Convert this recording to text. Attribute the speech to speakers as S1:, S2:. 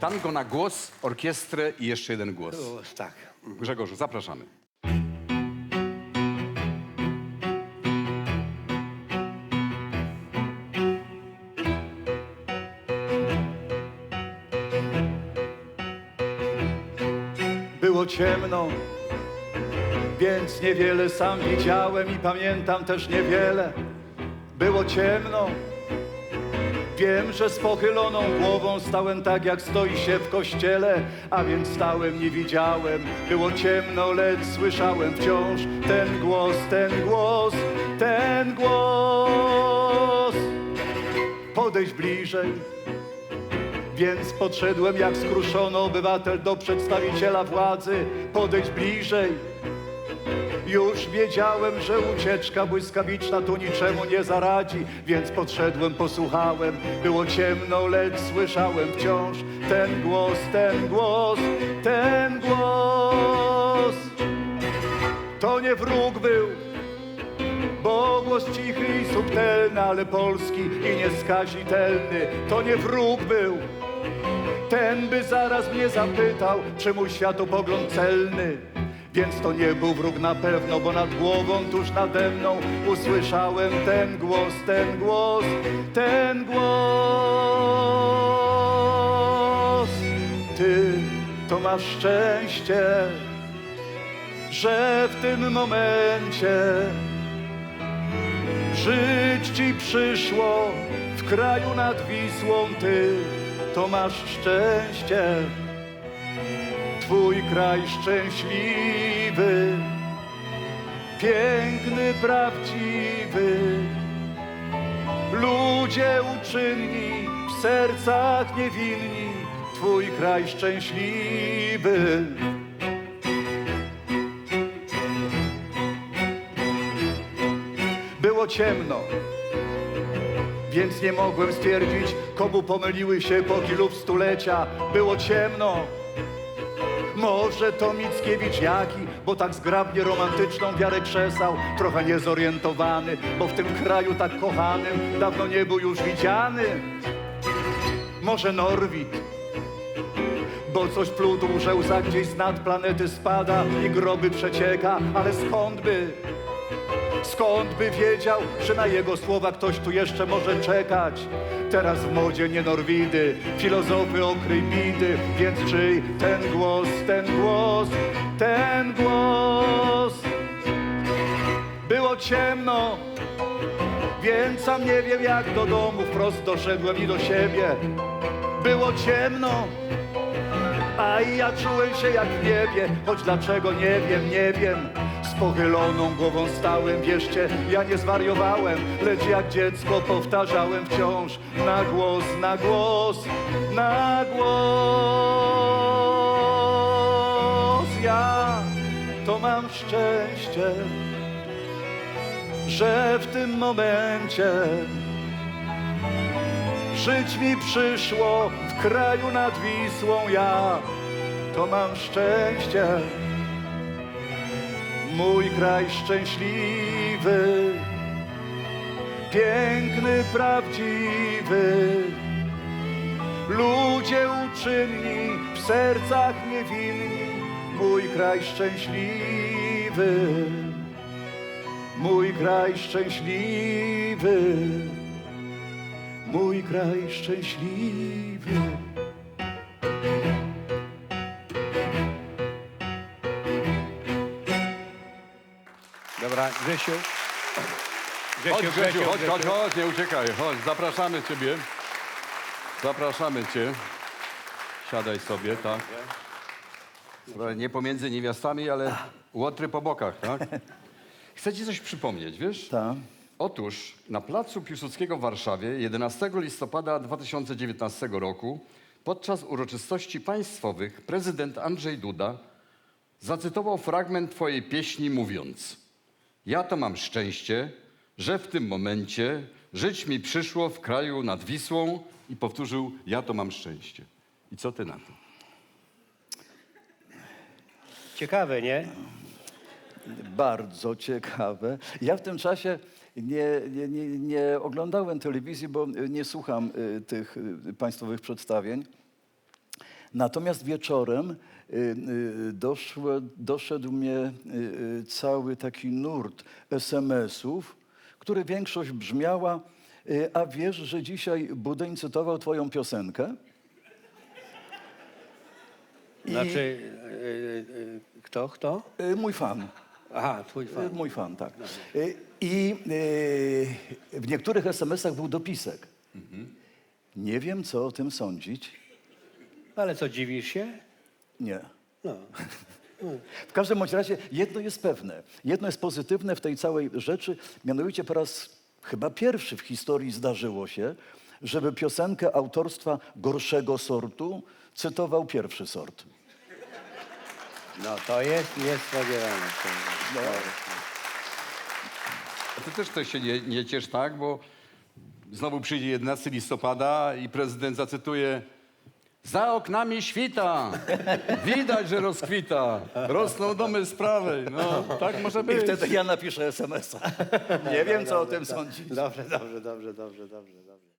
S1: Tango na głos, orkiestrę i jeszcze jeden głos.
S2: O, tak.
S1: Grzegorzu, zapraszamy.
S3: Było ciemno, więc niewiele sam widziałem i pamiętam też niewiele. Było ciemno, wiem, że z pochyloną głową stałem tak, jak stoi się w kościele, a więc stałem, nie widziałem. Było ciemno, lecz słyszałem wciąż ten głos, ten głos, ten głos. Podejść bliżej, więc podszedłem jak skruszony obywatel do przedstawiciela władzy, podejść bliżej. Już wiedziałem, że ucieczka błyskawiczna tu niczemu nie zaradzi, więc podszedłem, posłuchałem. Było ciemno, lecz słyszałem wciąż ten głos, ten głos, ten głos. To nie wróg był, bo głos cichy i subtelny, ale polski i nieskazitelny. To nie wróg był, ten by zaraz mnie zapytał, czy mój światopogląd celny. Więc to nie był wróg na pewno, bo nad głową tuż nade mną usłyszałem ten głos, ten głos, ten głos. Ty to masz szczęście, że w tym momencie Żyć ci przyszło w kraju nad Wisłą, ty to masz szczęście. Twój kraj szczęśliwy, piękny, prawdziwy. Ludzie uczynni, w sercach niewinni, Twój kraj szczęśliwy. Było ciemno, więc nie mogłem stwierdzić, komu pomyliły się epoki lub stulecia. Było ciemno. Może to Mickiewicz jaki, bo tak zgrabnie romantyczną wiarę krzesał, trochę niezorientowany, bo w tym kraju tak kochanym dawno nie był już widziany. Może Norwid, bo coś pluł że łza gdzieś z nad planety spada i groby przecieka, ale skąd by? Skąd by wiedział, że na jego słowa ktoś tu jeszcze może czekać? Teraz w modzie nie Norwidy, filozofy okryj bidy, więc czyj ten głos, ten głos, ten głos? Było ciemno, więc sam nie wiem jak do domu wprost doszedłem i do siebie. Było ciemno, a ja czułem się jak w niebie, choć dlaczego nie wiem, nie wiem. Pochyloną głową stałem, wierzcie, ja nie zwariowałem, lecz jak dziecko powtarzałem wciąż na głos, na głos, na głos. Ja to mam szczęście, że w tym momencie Żyć mi przyszło w kraju nad Wisłą, ja to mam szczęście. Mój kraj szczęśliwy, piękny, prawdziwy. Ludzie uczynni, w sercach niewinni, mój kraj szczęśliwy. Mój kraj szczęśliwy mój kraj szczęśliwy.
S2: Dobra, Grzesiu.
S1: Chodź,
S2: Grzesiu,
S1: Grzesiu,
S2: Grzesiu,
S1: chodź, chodź, chodź, nie uciekaj, chodź, zapraszamy ciebie. Zapraszamy cię. Siadaj sobie, tak. Dobra, Nie pomiędzy niewiastami, ale łotry po bokach, tak? Chcę ci coś przypomnieć, wiesz?
S3: Tak.
S1: Otóż na placu Piłsudskiego w Warszawie 11 listopada 2019 roku podczas uroczystości państwowych prezydent Andrzej Duda zacytował fragment twojej pieśni mówiąc Ja to mam szczęście, że w tym momencie żyć mi przyszło w kraju nad Wisłą i powtórzył Ja to mam szczęście. I co ty na to?
S2: Ciekawe, nie?
S3: Bardzo ciekawe. Ja w tym czasie nie, nie, nie, nie oglądałem telewizji, bo nie słucham y, tych y, państwowych przedstawień. Natomiast wieczorem y, y, doszło, doszedł mnie y, cały taki nurt SMS-ów, który większość brzmiała, a wiesz, że dzisiaj Budyń cytował twoją piosenkę? I-
S2: Znaczy, y, y, kto, kto?
S3: Y, Mój fan.
S2: Aha, twój fan.
S3: Y, Mój fan, tak. Y, I y, w niektórych SMS-ach był dopisek. Nie wiem, co o tym sądzić.
S2: Ale co, dziwisz się?
S3: Nie.
S2: No.
S3: W każdym bądź razie jedno jest pewne. Jedno jest pozytywne w tej całej rzeczy. Mianowicie po raz chyba pierwszy w historii zdarzyło się, żeby piosenkę autorstwa gorszego sortu cytował pierwszy sort.
S2: No, to jest niespodziewane.
S3: No.
S1: A ty też to się nie, nie ciesz tak, bo znowu przyjdzie 11 listopada i prezydent zacytuje za oknami świta, widać, że rozkwita, rosną domy z prawej. No, tak może
S3: I
S1: być.
S3: wtedy ja napiszę SMS-a. Nie wiem, co o tym sądzić.
S2: Dobrze, dobrze, dobrze, dobrze, dobrze, dobrze.